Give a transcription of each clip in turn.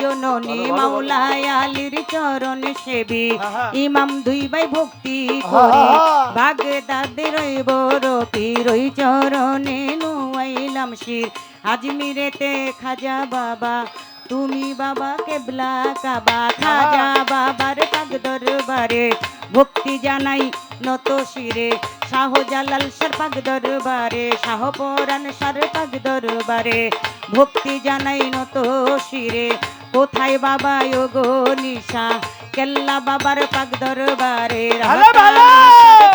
জননী মাওলায় আলীর চরণ সেবি। ইমাম দুই ভাই ভক্তি করি। ভাগে তাদের বরতি রই চরণে নুয়াইলাম শির। আজমিরেতে খাজা বাবা তুমি বাবা কেবলা কাবা। খাজা বাবার পাগ দরবারে ভক্তি জানাই নত শিরে। শাহজালাল সার পাগ দরবারে শাহ পরাণ সার পাগ দরবারে ভক্তি জানাই নত শিরে। কোথায় বাবা গো নিশা? কেল্লা বাবার পাগ দরবারে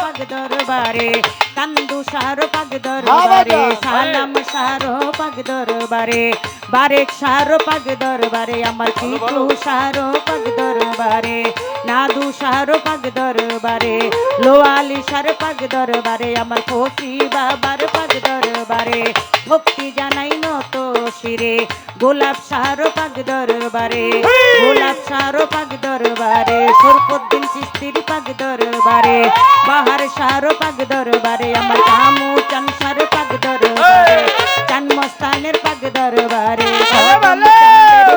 পাগ দরবারে কান্দু সার পাগ দরবারে সালাম সার পাগ দরবারে বারেক সার পাগ দরবারে আমার চিকু সার পাগ দরবারে নাদু সার পাগ দরবারে লোয়ালি সার পাগ দরবারে আমার ফসি বাবার পাগ দরবারে ভক্তি জানাই শিরে গোলাপ সার পাগ দরবারে গোলাপ সার পাগ দরবারে। সরপদ্দিন চিস্তির পাগ দরবারে। বাহার সার পাগ দরবারে। আমার কামু চান সার পাগ দরবারে চান মস্তানের পাগ দরবারে।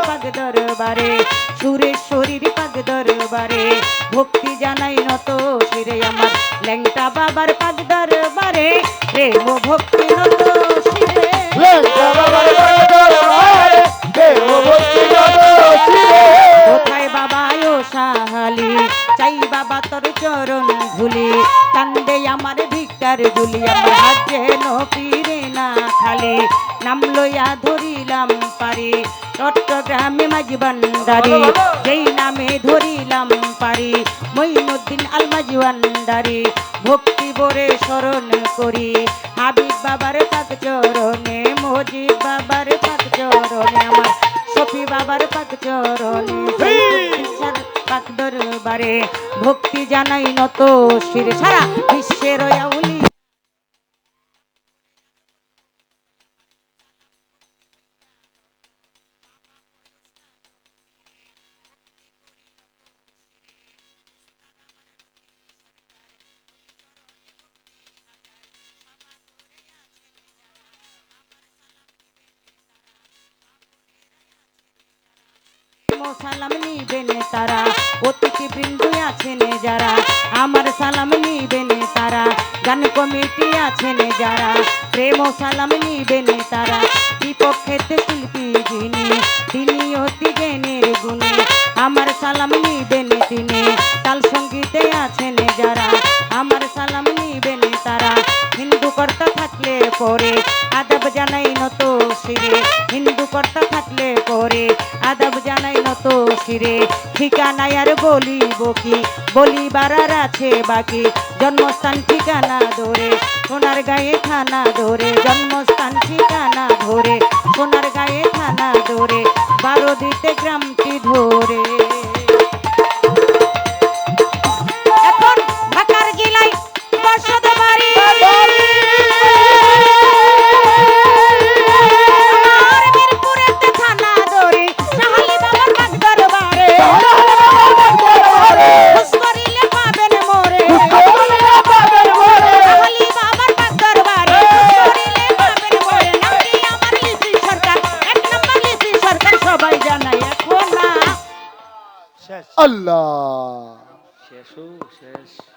পাগ দরবারে। সুরেশ্বরীর পাগ দরবারে। ভক্তি জানাই নত শিরে আমার ল্যাংটা বাবার পাগ দরবারে। প্রেম ভক্তি নত সাহালি চাই বাবা তোর চরণ ধুলি। কান্দে আমার ভিকার দুলি আমার হাত যেন ফিরে না খালি। নাম লইয়া ধরিলাম পারি। চট্টগ্রামে মাঝি বান্দারি যেই নামে ধরিলাম পারি। মঈনুদ্দিন আল মাঝি বান্দারি ভক্তি বরে স্মরণ করি। হাবিব বাবার পাক চরণে মজিব বাবার পাক চরণে আমার সফি বাবার পাক চরণে। পাক দরবারে। ভক্তি জানাই নত শিরে সারা বিশ্বের আউলি। সালাম নিবেন তারা। অতিথি বৃন্দু আছেন যারা, আমার সালাম নিবেন তারা, গান কমিটি আছেন যারা, প্রেম সালাম নিবেন তারা, বিপক্ষেতে শিল্পী যিনি, তিনি অতি জ্ঞানের গুণে, আমার সালাম নিবেন জানাই নত শিরে। হিন্দু কর্তা থাকলে পরে আদব জানাই নত শিরে। ঠিকানায় আর বলিব কি? বলিবার আর আছে বাকি। জন্মস্থান ঠিকানা ধরে, সোনার গায়ে থানা ধরে। জন্মস্থান ঠিকানা ধরে, সোনার গায়ে থানা ধরে। বারো দিতে গ্রামটি ধরে। আল্লাহ। শেষ শেষ।